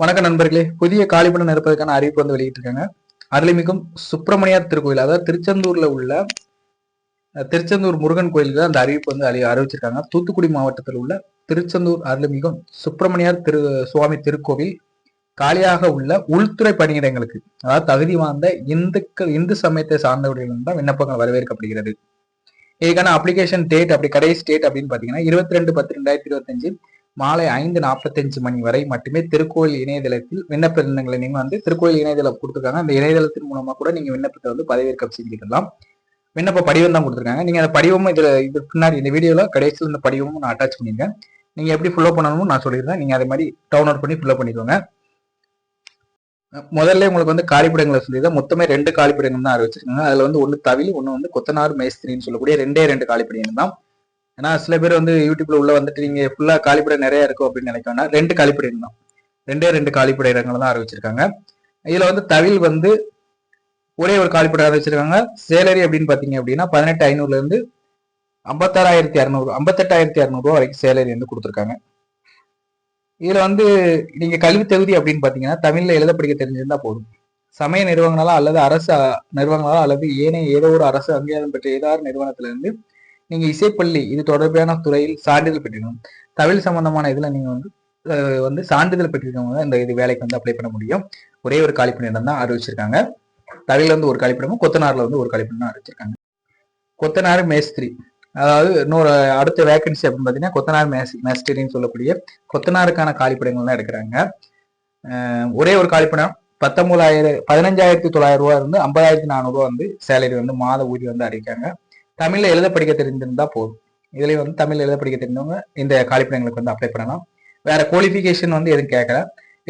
வணக்கம் நண்பர்களே. புதிய காலிப்படம் நிரப்பதற்கான அறிவிப்பு வந்து வெளியிட்டிருக்காங்க. அருள்மிகும் சுப்பிரமணியார் திருக்கோயில் அதாவது திருச்செந்தூர்ல உள்ள திருச்செந்தூர் முருகன் கோயிலுக்கு அந்த அறிவிப்பு வந்து அறி அறிவிச்சிருக்காங்க. தூத்துக்குடி மாவட்டத்தில் உள்ள திருச்செந்தூர் அருள்மிகும் சுப்பிரமணியார் திரு சுவாமி திருக்கோவில் காலியாக உள்ள உள்துறை பணியிடங்களுக்கு அதாவது தகுதி வாய்ந்த இந்துக்கள் இந்து சமயத்தை சார்ந்தவர்களிடம் தான் விண்ணப்பங்கள் வரவேற்கப்படுகிறது. இதுக்கான அப்ளிகேஷன் டேட் அப்படி கடைசி டேட் அப்படின்னு பாத்தீங்கன்னா இருபத்தி ரெண்டு பத்து ரெண்டாயிரத்தி இருபத்தஞ்சு மாலை ஐந்து நாற்பத்தஞ்சு மணி வரை மட்டுமே திருக்கோயில் இணையதளத்தில் விண்ணப்பங்களை நீங்க வந்து திருக்கோயில் இணையதளம் கொடுத்துருக்காங்க. அந்த இணையதளத்தின் மூலமா கூட நீங்க விண்ணப்பத்தை வந்து பதிவிறக்கம் செஞ்சுக்கலாம் விண்ணப்ப படிவம் தான் கொடுத்துருக்காங்க. நீங்க அந்த படிவமும் இதுல இதுக்கு பின்னாடி இந்த வீடியோல கடைசியில் இந்த படிவமும் நான் அட்டாச் பண்ணியிருக்கேன் நீங்க எப்படி ஃபில்லோ பண்ணணும்னு நான் சொல்லியிருந்தேன் நீங்க அதே மாதிரி டவுன்லோட் பண்ணி ஃபில்லோ பண்ணிக்கோங்க. முதல்ல உங்களுக்கு வந்து காலிப்பிடங்களை சொல்லிதான் மொத்தமே ரெண்டு காலிப்பிடங்கள் தான் அறிவிச்சிருக்காங்க அதுல வந்து ஒன்னு தவில் ஒன்னு வந்து கொத்தனார் மேஸ்திரின்னு சொல்லக்கூடிய ரெண்டே ரெண்டு காலிப்பிடங்கள் தான். ஏன்னா சில பேர் வந்து யூடியூப்ல உள்ள வந்துட்டு நீங்க ஃபுல்லா காலிப்படை நிறைய இருக்கும் அப்படின்னு நினைக்க ரெண்டு காலிப்படை தான் ரெண்டே ரெண்டு காலிப்படை இடங்கள் தான் ஆரம்பிச்சிருக்காங்க இதுல வந்து தவில் வந்து ஒரே ஒரு காலிப்படை ஆரம்பிச்சிருக்காங்க சேலரி அப்படின்னு பாத்தீங்க அப்படின்னா பதினெட்டு ஐநூறுல இருந்து ஐம்பத்தாறாயிரத்தி இரநூறு ஐம்பத்தெட்டாயிரத்தி இரநூறுவா வரைக்கும் சேலரி வந்து கொடுத்துருக்காங்க. இதுல வந்து நீங்க கல்வி தகுதி அப்படின்னு பாத்தீங்கன்னா தமிழ்ல எழுத படிக்க தெரிஞ்சிருந்தா போதும். சமய நிறுவனங்களா அல்லது அரசு நிறுவனங்களால் நிறுவனங்களா அல்லது ஏனைய ஏதோ ஒரு அரசு அங்கீகாரம் பெற்ற ஏதாவது நிறுவனத்துல நீங்கள் நீங்க இசைப்பள்ளி இது தொடர்பான துறையில் சான்றிதழ் பெற்றிருக்கணும். தமிழ் சம்பந்தமான இதுல நீங்க வந்து வந்து சான்றிதழ் பெற்றிருக்கவங்க இந்த இது வேலைக்கு வந்து அப்ளை பண்ண முடியும். ஒரே ஒரு காலிப்பணியிடம் தான் அறிவிச்சிருக்காங்க. தமிழில் வந்து ஒரு காலிப்படமும் கொத்தனார்ல வந்து ஒரு காலிப்படம் தான் அறிவிச்சிருக்காங்க. கொத்தனார் மேஸ்திரி. அதாவது இன்னொரு அடுத்த வேகன்சி அப்படின்னு பார்த்தீங்கன்னா கொத்தனார் மேஸ் மேஸ்திரின்னு சொல்லக்கூடிய கொத்தனாருக்கான காலிப்படங்கள் தான் எடுக்கிறாங்க ஒரே ஒரு காலிப்படம் பத்தொன்பதாயிரம் பதினஞ்சாயிரத்தி தொள்ளாயிரம் ரூபா இருந்து ஐம்பதாயிரத்தி நானூறுரூவா வந்து சேலரி வந்து மாத ஊதியம் வந்து அறிவிக்காங்க தமிழில் எழுத படிக்க தெரிஞ்சிருந்தா போதும். இதுலேயும் வந்து தமிழ் எழுத படிக்க தெரிஞ்சவங்க இந்த காலிப்படங்களுக்கு வந்து அப்ளை பண்ணலாம். வேற குவாலிஃபிகேஷன் வந்து எதுவும் கேட்கல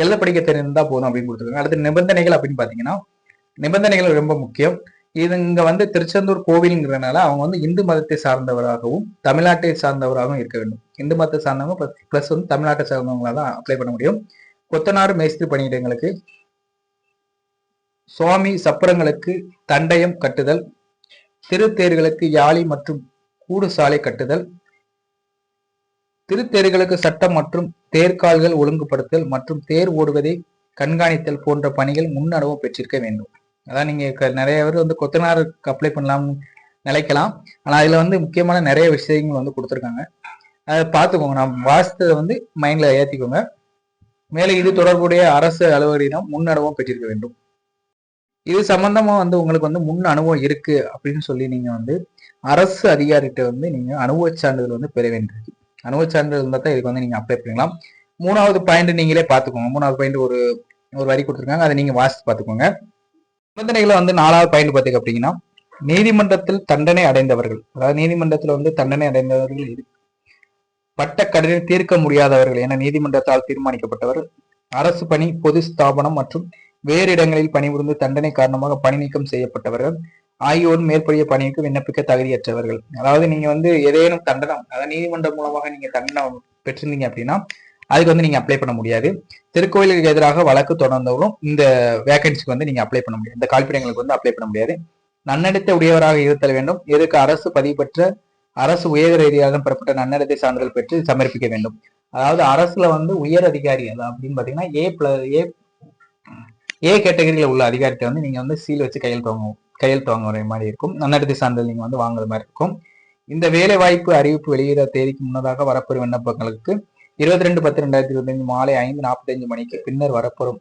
எழுத படிக்க தெரிஞ்சிருந்தா போதும் அப்படின்னு கொடுத்துருக்காங்க. அடுத்து நிபந்தனைகள் அப்படின்னு பார்த்தீங்கன்னா நிபந்தனைகள் ரொம்ப முக்கியம். இது இங்க வந்து திருச்செந்தூர் கோவிலுங்கிறதுனால அவங்க வந்து இந்து மதத்தை சார்ந்தவராகவும் தமிழ்நாட்டை சார்ந்தவராகவும் இருக்க வேண்டும். இந்து மதத்தை சார்ந்தவங்க பிளஸ் வந்து தமிழ்நாட்டை சார்ந்தவங்களா தான் அப்ளை பண்ண முடியும். கொத்தனார் மேஸ்திரி பணியிடங்களுக்கு சுவாமி சப்பரங்களுக்கு தண்டயம் கட்டுதல் திருத்தேர்களுக்கு யாழி மற்றும் கூடு சாலை கட்டுதல் திருத்தேர்களுக்கு சட்டம் மற்றும் தேர்கால்கள் ஒழுங்குபடுத்தல் மற்றும் தேர் ஓடுவதை கண்காணித்தல் போன்ற பணிகள் முன் அனுபவம் பெற்றிருக்க வேண்டும். அதான் நீங்க க- நிறைய பேர் வந்து கொத்தனாருக்கு அப்ளை பண்ணலாம் நினைக்கலாம். ஆனா அதுல வந்து முக்கியமான நிறைய விஷயங்கள் வந்து கொடுத்துருக்காங்க. அதை பார்த்துக்கோங்க. நான் வாசித்ததை வந்து மைண்ட்ல ஏத்திக்கோங்க. மேலே இது தொடர்புடைய அரசு அலுவலரிடம் முன்னடவும் பெற்றிருக்க வேண்டும். இது சம்பந்தமா வந்து உங்களுக்கு வந்து முன் அனுபவம் இருக்கு அப்படின்னு சொல்லி நீங்க வந்து அரசு அதிகாரிகிட்ட வந்து நீங்க அனுபவச் சான்றிதழ் வந்து பெற வேண்டியிருக்கு அனுபவச் சான்றிதழ் இருந்தா தான் இதுக்கு வந்து நீங்க அப்ளை பண்ணலாம். மூணாவது பாயிண்ட் நீங்களே பார்த்துக்கோங்க. மூணாவது பாயிண்ட் ஒரு ஒரு வரி கொடுத்துருக்காங்க. அதை நீங்க வாசித்து பார்த்துக்கோங்க. நிபந்தனைகளை வந்து நாலாவது பாயிண்ட் பார்த்தீங்க அப்படின்னா நீதிமன்றத்தில் தண்டனை அடைந்தவர்கள் அதாவது நீதிமன்றத்தில் வந்து தண்டனை அடைந்தவர்கள் இது பட்ட கடனை தீர்க்க முடியாதவர்கள் என நீதிமன்றத்தால் தீர்மானிக்கப்பட்டவர் அரசு பணி பொது ஸ்தாபனம் மற்றும் வேறு இடங்களில் பணிபுரிந்து தண்டனை காரணமாக பணி நீக்கம் செய்யப்பட்டவர்கள் ஆகியோர் மேற்படிய பணிக்கு விண்ணப்பிக்க தகுதியற்றவர்கள். அதாவது நீங்க வந்து ஏதேனும் தண்டனம் அதாவது நீதிமன்றம் மூலமாக நீங்க தண்டனம் பெற்றிருந்தீங்க அப்படின்னா அதுக்கு வந்து நீங்க அப்ளை பண்ண முடியாது. திருக்கோயிலுக்கு எதிராக வழக்கு தொடர்ந்தவரும் இந்த வேகன்சிக்கு வந்து நீங்க அப்ளை பண்ண முடியாது. இந்த கால்பிடங்களுக்கு வந்து அப்ளை பண்ண முடியாது. நன்னடத்தை உடையவராக இருத்தல் வேண்டும். இதற்கு அரசு பதிவு பெற்ற அரசு உயர் ரீதியாக பெறப்பட்ட நன்னடத்தை சான்றிதழ் பெற்று சமர்ப்பிக்க வேண்டும். அதாவது அரசுல வந்து உயர் அதிகாரி அப்படின்னு பாத்தீங்கன்னா ஏ பிளஸ் ஏ ஏ கேட்டகரியில் உள்ள அதிகாரிகிட்ட வந்து நீங்கள் வந்து சீல் வச்சு கையெழுத்து வாங்க கையெழுத்து வாங்குற மாதிரி இருக்கும். நன்னடத்தை சான்றிதழ் நீங்கள் வந்து வாங்குற மாதிரி இருக்கும். இந்த வேலை வாய்ப்பு அறிவிப்பு வெளியிட தேதிக்கு முன்னதாக வரப்பெறும் விண்ணப்பங்களுக்கு இருபத்தி ரெண்டு பத்து ரெண்டாயிரத்தி இருபத்தஞ்சு மாலை ஐந்து நாற்பத்தஞ்சு மணிக்கு பின்னர் வரப்பெறும்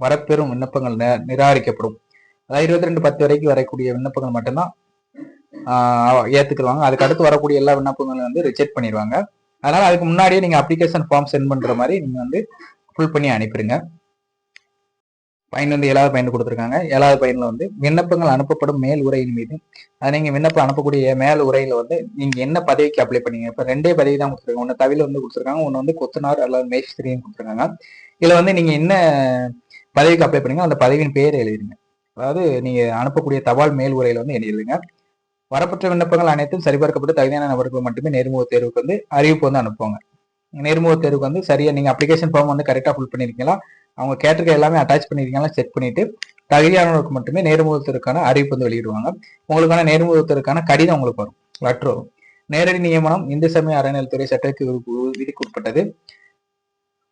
வரப்பெறும் விண்ணப்பங்கள் நி- நிராகரிக்கப்படும். அதாவது இருபத்தி ரெண்டு பத்து வரைக்கும் வரக்கூடிய விண்ணப்பங்கள் மட்டும்தான் ஆஹ் அதுக்கு அடுத்து வரக்கூடிய எல்லா விண்ணப்பங்களும் வந்து ரிஜெக்ட் பண்ணிடுவாங்க. அதனால அதுக்கு முன்னாடியே நீங்கள் அப்ளிகேஷன் ஃபார்ம் சென்ட் பண்ணுற மாதிரி நீங்கள் வந்து ஃபுல் பண்ணி அனுப்பிடுங்க. பயன் வந்து ஏழாவது பயன் கொடுத்துருக்காங்க. ஏழாவது பயன்ல வந்து விண்ணப்பங்கள் அனுப்பப்படும் மேல் உரையின் மீது. அது நீங்க விண்ணப்பம் அனுப்பக்கூடிய மேல் உரையில் வந்து நீங்க என்ன பதவிக்கு அப்ளை பண்ணீங்க? இப்ப ரெண்டே பதவி தான் கொடுத்துருக்காங்க. ஒன்று தவில வந்து கொடுத்துருக்காங்க. ஒன்று வந்து கொத்தனார் அல்லது மேஸ்திரின்னு கொடுத்துருக்காங்க. இதுல வந்து நீங்க என்ன பதவிக்கு அப்ளை பண்ணீங்க அந்த பதவியின் பேர் எழுதிடுங்க. அதாவது நீங்க அனுப்பக்கூடிய தபால் மேல் உரையில் வந்து எழுதிடுங்க. வரப்பட்ட விண்ணப்பங்கள் அனைத்தும் சரிபார்க்கப்பட்டு தகுதியான நபருக்கு மட்டுமே நேர்முக தேர்வுக்கு வந்து அறிவிப்பு வந்து அனுப்புவாங்க. நேர்முக தேர்வுக்கு வந்து சரியா நீங்கள் அப்ளிகேஷன் ஃபார்ம் வந்து கரெக்டா ஃபில் பண்ணிருக்கீங்களா? அவங்க கேட்டிருக்க எல்லாமே அட்டாச் பண்ணிருக்கீங்களா செக் பண்ணிட்டு தகுதியானவருக்கு மட்டுமே நேர்முகத்திற்கான அறிவிப்பு வந்து வெளியிடுவாங்க. உங்களுக்கான நேர்முகத்திற்கான கடிதம் உங்களுக்கு வரும். லெட்டர் வரும். நேரடி நியமனம் இந்து சமய அறநிலைத்துறை சட்டத்துக்கு விதிக்குட்பட்டது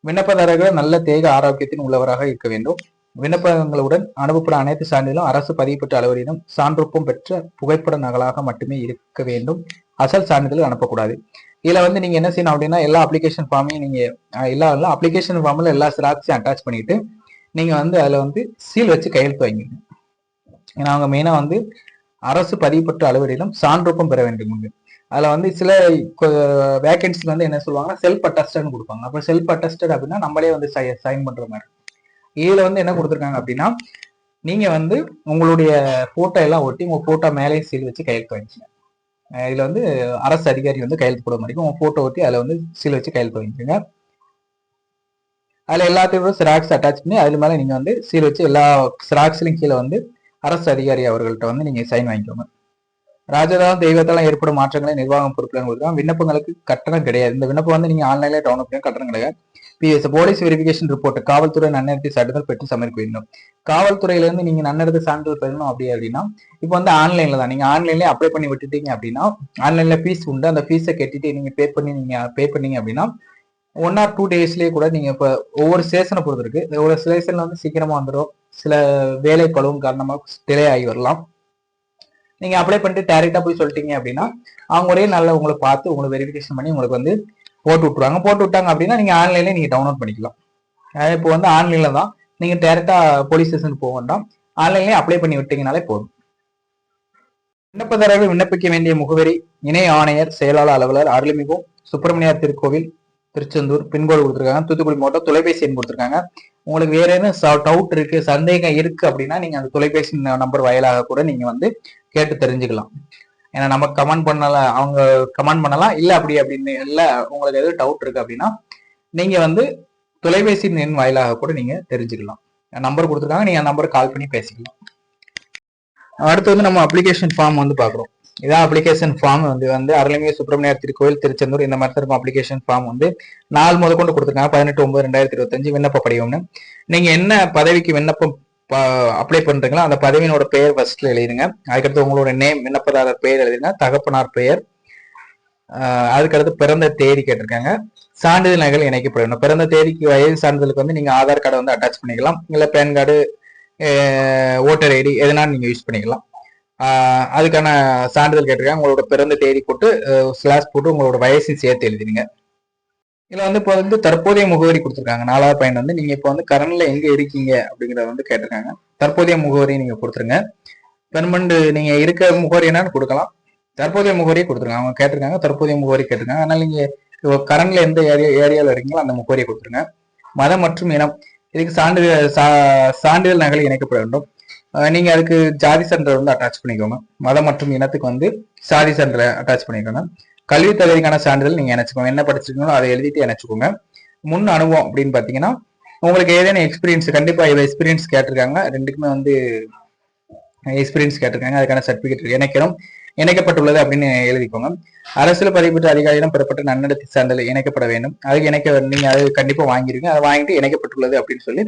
விண்ணப்பதாரர்கள் நல்ல தேக ஆரோக்கியத்தின் உள்ளவராக இருக்க வேண்டும். விண்ணப்பங்களுடன் அனுப்பப்படும் அனைத்து சான்றிதழும் அரசு பதிவுபெற்ற அலுவலிடம் சான்றொப்பம் பெற்ற புகைப்பட நகலாக மட்டுமே இருக்க வேண்டும். அசல் சான்றிதழ் அனுப்பக்கூடாது. இதுல வந்து நீங்க என்ன செய்யணும் அப்படின்னா எல்லா அப்ளிகேஷன் ஃபார்மையும் நீங்க எல்லா அப்ளிகேஷன் ஃபார்ம்ல எல்லா ஸ்ராக்ஸையும் அட்டாச் பண்ணிட்டு நீங்க வந்து அதுல வந்து சீல் வச்சு கையெழுத்து வாங்கிக்கணும் ஏன்னா அவங்க மெயினா வந்து அரசு பதிவுபெற்ற அலுவலிலும் சான்றொப்பம் பெற வேண்டும் உண்டு. அதில் வந்து சில வேகன்சில வந்து என்ன சொல்லுவாங்கன்னா செல்ஃப் அட்டஸ்டட்னு கொடுப்பாங்க. அப்புறம் செல்ஃப் அட்டஸ்டட் அப்படின்னா நம்மளே வந்து சைன் பண்ணுற மாதிரி. இதில் வந்து என்ன கொடுத்துருக்காங்க அப்படின்னா நீங்கள் வந்து உங்களுடைய ஃபோட்டோ எல்லாம் ஒட்டி உங்கள் ஃபோட்டோ மேலே சீல் வச்சு கையெழுத்து வாங்கிச்சிங்க இதில் வந்து அரசு அதிகாரி வந்து கையெழுத்து போட மாதிரி உங்க போட்டோ ஒட்டி அதில் வந்து சீல் வச்சு கையெழுத்து வாங்கிக்கோங்க. அதில் எல்லாத்தையும் சிராக்ஸ் அட்டாச் பண்ணி அதில் மேலே நீங்கள் வந்து சீல் வச்சு எல்லா சிராக்ஸ்லயும் கீழே வந்து அரசு அதிகாரி அவர்கள்ட்ட வந்து நீங்கள் சைன் வாங்கிக்கோங்க. ராஜதான தெய்வத்தாலும் ஏற்படும் மாற்றங்களை நிர்வாகம் பொறுப்பில் கொடுக்கலாம் விண்ணப்பங்களுக்கு கட்டணம் கிடையாது. இந்த விண்ணப்பம் வந்து நீங்கள் ஆன்லைனில் டவுன்லோட் பண்ணி கட்டணம் கிடையாது. போலீஸ் வெரிஃபிகேஷன் ரிப்போர்ட் காவல்துறை நன்னடத்தை சான்றிதழ் பெற்று சமர்ப்பிக்கணும் காவல்துறையிலேருந்து காவல்துறையில இருந்து நீங்க நன்னடத்தை சான்றிதழ் பெறணும் அப்படி அப்படின்னா இப்போ வந்து ஆன்லைன்ல தான். நீங்க ஆன்லைன்ல அப்ளை பண்ணி விட்டுட்டீங்க அப்படின்னா ஆன்லைன்ல ஃபீஸ் உண்டு. அந்த ஃபீஸை கட்டிட்டு நீங்க பே பண்ணி நீங்க பே பண்ணீங்க அப்படின்னா ஒன் ஆர் டூ டேஸ்லயே கூட நீங்க இப்போ ஒவ்வொரு ஸ்டேஷனை பொறுத்து இருக்கு. ஒவ்வொரு ஸ்டேஷன்ல வந்து சீக்கிரமா வந்துடும் சில வேலை பழுவும் காரணமா டிலே ஆகி வரலாம். நீங்க அப்ளை பண்ணிட்டு டேரக்டா போய் சொல்லிட்டீங்க அப்படின்னா அவங்க ஒரே நல்ல உங்களை பார்த்து உங்களை வெரிஃபிகேஷன் பண்ணி உங்களுக்கு வந்து போட்டு விட்ருவாங்க போட்டு விட்டாங்க அப்படின்னா நீங்க ஆன்லைன்லேயே நீங்க டவுன்லோட் பண்ணிக்கலாம். இப்போ வந்து ஆன்லைன்ல தான். நீங்க டேரக்டா போலீஸ் ஸ்டேஷனுக்கு போக வேண்டாம். ஆன்லைன்லேயே அப்ளை பண்ணி விட்டீங்கனாலே போதும். விண்ணப்பதாரர்கள் விண்ணப்பிக்க வேண்டிய முகவரி இணை ஆணையர் செயலாளர் அலுவலர் அருள்மிகு சுப்பிரமணியார் திருக்கோவில் திருச்செந்தூர் பின்கோடு கொடுத்துருக்காங்க. தூத்துக்குடி மாவட்டம் தொலைபேசி எண் கொடுத்துருக்காங்க. உங்களுக்கு வேற என்ன டவுட் இருக்கு சந்தேகம் இருக்கு அப்படின்னா நீங்க அந்த தொலைபேசி நம்பர் வாயிலாக கூட நீங்க வந்து கேட்டு தெரிஞ்சுக்கலாம். ஏன்னா நம்ம கமெண்ட் பண்ணல அவங்க கமெண்ட் பண்ணலாம். இல்லை அப்படி அப்படின்னு இல்லை உங்களுக்கு எதுவும் டவுட் இருக்கு அப்படின்னா நீங்க வந்து தொலைபேசி எண் வாயிலாக கூட நீங்க தெரிஞ்சுக்கலாம். நம்பர் கொடுத்துருக்காங்க நீங்க நம்பர் கால் பண்ணி பேசிக்கலாம். அடுத்து வந்து நம்ம அப்ளிகேஷன் ஃபார்ம் வந்து பார்க்குறோம். இதான் அப்ளிகேஷன் ஃபார்ம் வந்து வந்து அருள்மிகு சுப்பிரமணியார் திருக்கோயில் திருச்செந்தூர் இந்த மாதிரி இருக்கும் அப்ளிகேஷன் ஃபார்ம் வந்து. நாலு முதல் கொண்டு கொடுத்துருக்காங்க பதினெட்டு ஒன்பது ரெண்டாயிரத்தி இருபத்தஞ்சு விண்ணப்ப படிவம்னு. நீங்க என்ன பதவிக்கு விண்ணப்பம் அப்ளை பண்றீங்களோ? அந்த பதவியினோட பெயர் ஃபர்ஸ்ட்ல எழுதிடுங்க. அதுக்கடுத்து உங்களோட நேம் விண்ணப்பதாரர் பெயர் எழுதிடுங்க. தகப்பனார் பெயர். அதுக்கடுத்து பிறந்த தேதி கேட்டிருக்காங்க. சான்றிதழ் நகல் இணைக்கப்படணும் பிறந்த தேதிக்கு வயது சான்றிதழுக்கு வந்து நீங்க ஆதார் கார்டை வந்து அட்டாச் பண்ணிக்கலாம். இல்லை பேன் கார்டு ஓட்டர் ஐடி எதனாலும் நீங்க யூஸ் பண்ணிக்கலாம். அதுக்கான சான்றிதழ் கேட்டிருக்காங்க. உங்களோட பிறந்த தேதி போட்டு ஸ்லாஷ் போட்டு உங்களோட வயசையும் சேர்த்து எழுதிடுங்க. இதுல வந்து இப்போ வந்து தற்போதைய முகவரி கொடுத்துருக்காங்க. நாலாவது பையன் வந்து நீங்க இப்போ வந்து கரண்ட்ல எங்க இருக்கீங்க அப்படிங்கறத வந்து கேட்டிருக்காங்க. தற்போதைய முகவரி நீங்க கொடுத்துருங்க. பெர்மனண்ட் நீங்க இருக்க முகவரி என்னன்னு கொடுக்கலாம். தற்போதைய முகவரியை கொடுத்துருக்காங்க. அவங்க கேட்டிருக்காங்க. தற்போதைய முகவரி கேட்டிருக்காங்க. அதனால நீங்க கரண்ட்ல எந்த ஏரியா ஏரியாவில் இருக்கீங்களோ அந்த முகவரியை கொடுத்துருங்க. மதம் மற்றும் இனம். இதுக்கு சான்றிதழ் சா- சான்றிதழ் நகல் இணைக்கப்பட வேண்டும். நீங்க அதுக்கு ஜாதி சான்றிதழ் வந்து அட்டாச் பண்ணிக்கோங்க. மதம் மற்றும் இனத்துக்கு வந்து சாதி சான்றிதழ் அட்டாச் பண்ணிக்கோங்க. கல்வி தகுதிக்கான சான்றிதழ் நீங்க நினைச்சுக்கோங்க என்ன படிச்சிருக்கீங்களோ அதை எழுதிட்டு நினைச்சுக்கோங்க முன் அனுபவம் அப்படின்னு பாத்தீங்கன்னா உங்களுக்கு ஏதேனும் எக்ஸ்பீரியன்ஸ் கண்டிப்பா இது எக்ஸ்பீரியன்ஸ் கேட்டிருக்காங்க. ரெண்டுக்குமே வந்து எக்ஸ்பீரியன்ஸ் கேட்டிருக்காங்க. அதுக்கான சர்டிபிகேட் இணைக்கணும். இணைக்கப்பட்டுள்ளது அப்படின்னு எழுதிக்கோங்க. அரசியல் பதிவுபெற்ற அதிகாரியிடம் பெறப்பட்ட நன்னடத்தை சான்றிதழ் இணைக்கப்பட வேண்டும். அதுக்கு இணைக்க நீங்க அது கண்டிப்பா வாங்கிருங்க. அதை வாங்கிட்டு இணைக்கப்பட்டுள்ளது அப்படின்னு சொல்லி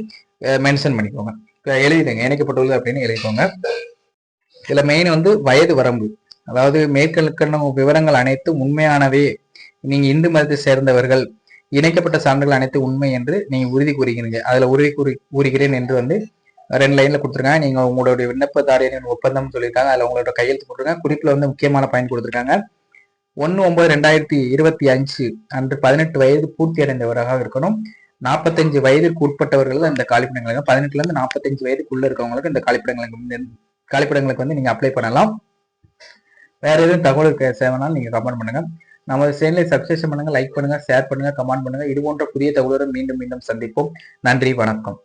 மென்ஷன் பண்ணிக்கோங்க. எழுதிடுங்க. இணைக்கப்பட்டுள்ளது அப்படின்னு எழுதிக்கோங்க. இதுல மெயின் வந்து வயது வரம்பு. அதாவது மேற்கொள்ள விவரங்கள் அனைத்தும் உண்மையானவே நீங்க இந்து மதத்தை சேர்ந்தவர்கள் இணைக்கப்பட்ட சான்றுகள் அனைத்து உண்மை என்று நீங்க உறுதி கூறுகிறீங்க. அதுல உறுதி கூறி கூறுகிறேன் என்று வந்து ரெண்டு லைன்ல கொடுத்துருக்காங்க. நீங்க உங்களுடைய விண்ணப்பதாரியின் ஒப்பந்தம் சொல்லியிருக்காங்க. அதுல உங்களோட கையெழுத்து போட்டிருக்காங்க. குறிப்புல வந்து முக்கியமான பயன் கொடுத்துருக்காங்க. ஒன்று ஒன்பது ரெண்டாயிரத்தி இருபத்தி அஞ்சு அன்று பதினெட்டு வயது பூர்த்தி அடைந்தவராக இருக்கணும். நாற்பத்தஞ்சு வயதுக்கு உட்பட்டவர்கள் இந்த காலிப்பிடங்களுக்கு பதினெட்டுல இருந்து நாற்பத்தஞ்சு வயதுக்குள்ள இருக்கவங்களுக்கு இந்த காலிப்பிடங்களுக்கு காலிப்பிடங்களுக்கு வந்து நீங்க அப்ளை பண்ணலாம். வேற எதுவும் தகவல் இருக்க சேவைனாலும் நீங்க கமெண்ட் பண்ணுங்க. நமது சேனலை சப்ஸ்கிரைப் பண்ணுங்க லைக் பண்ணுங்க ஷேர் பண்ணுங்க கமெண்ட் பண்ணுங்க. இது போன்ற புதிய தகவலுடன் மீண்டும் மீண்டும் சந்திப்போம். நன்றி வணக்கம்.